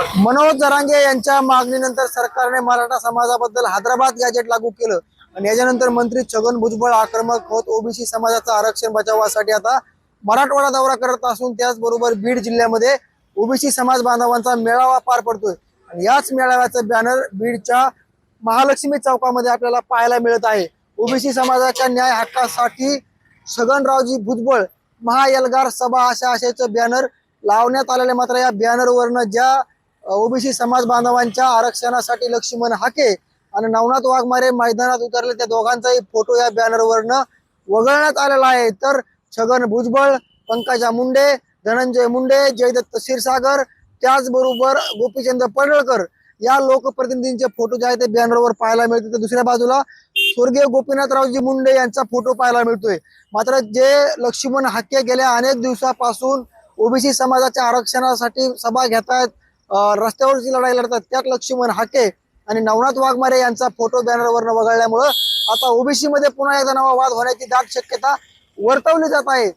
मनोज जरांगे यांच्या मागणीनंतर सरकारने मराठा समाजाबद्दल हैदराबाद गॅजेट लागू केलं. आणि याच्यानंतर मंत्री छगन भुजबळ आक्रमक होत ओबीसी समाजाचं आरक्षण बचावासाठी आता मराठवाडा दौरा करत असून त्याचबरोबर बीड जिल्ह्यामध्ये ओबीसी समाज बांधवांचा मेळावा पार पडतोय. आणि याच मेळाव्याचं बॅनर बीडच्या महालक्ष्मी चौकामध्ये आपल्याला पाहायला मिळत आहे. ओबीसी समाजाच्या न्याय हक्कासाठी छगनरावजी भुजबळ महायलगार सभा अशा आशयाचं बॅनर लावण्यात आलेले मात्र या बॅनरवरनं ज्या ओबीसी समाज बांधवांच्या आरक्षणासाठी लक्ष्मण हाके आणि नवनाथ वाघमारे मैदानात उतरले. त्या दोघांचाही फोटो या बॅनरवरनं वगळण्यात आलेला आहे. तर छगन भुजबळ पंकजा मुंडे धनंजय मुंडे जयदत्त क्षीरसागर त्याचबरोबर गोपीचंद पडळकर या लोकप्रतिनिधींचे फोटो जे आहेत ते बॅनरवर पाहायला मिळते. तर दुसऱ्या बाजूला स्वर्गीय गोपीनाथरावजी मुंडे यांचा फोटो पाहायला मिळतोय. मात्र जे लक्ष्मण हाके गेल्या अनेक दिवसापासून ओबीसी समाजाच्या आरक्षणासाठी सभा घेत आहेत रस्त्यावरची लढाई लढतात. त्यात लक्ष्मण हाके आणि नवनाथ वाघमारे यांचा फोटो बॅनरवरनं वगळल्यामुळं आता ओबीसी मध्ये पुन्हा एकदा नवा वाद होण्याची दाट शक्यता वर्तवली जात आहे.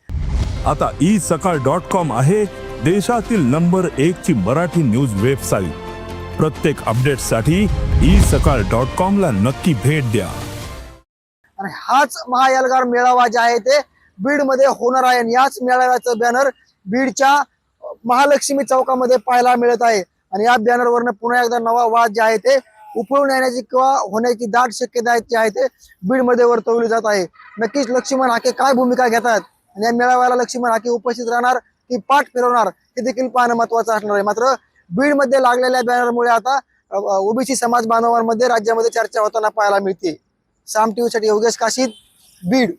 आता ई सकाळ डॉट कॉम आहे देशातील नंबर एक ची मराठी न्यूज वेबसाईट प्रत्येक अपडेटसाठी ई सकाळ डॉट कॉम ला नक्की भेट द्या. आणि हाच महाएल्गार मेळावा जे आहे ते बीडमध्ये होणार आहे आणि याच मेळाव्याचं बॅनर बीडच्या महालक्ष्मी चौकामध्ये पाहायला मिळत आहे. आणि या बॅनरवरनं पुन्हा एकदा नवा वाद जे आहे ते उपळून येण्याची किंवा होण्याची दाट शक्यता जी आहे ते बीडमध्ये वर्तवली जात आहे. नक्कीच लक्ष्मण हाके काय भूमिका घेतात? आणि या मेळाव्याला लक्ष्मण हाके उपस्थित राहणार की पाठ फिरवणार हे देखील पाहणं महत्वाचं असणार आहे. मात्र बीडमध्ये लागलेल्या बॅनरमुळे आता ओबीसी समाज बांधवांमध्ये राज्यामध्ये चर्चा होताना पाहायला मिळते. साम टीव्हीसाठी योगेश काशीद बीड.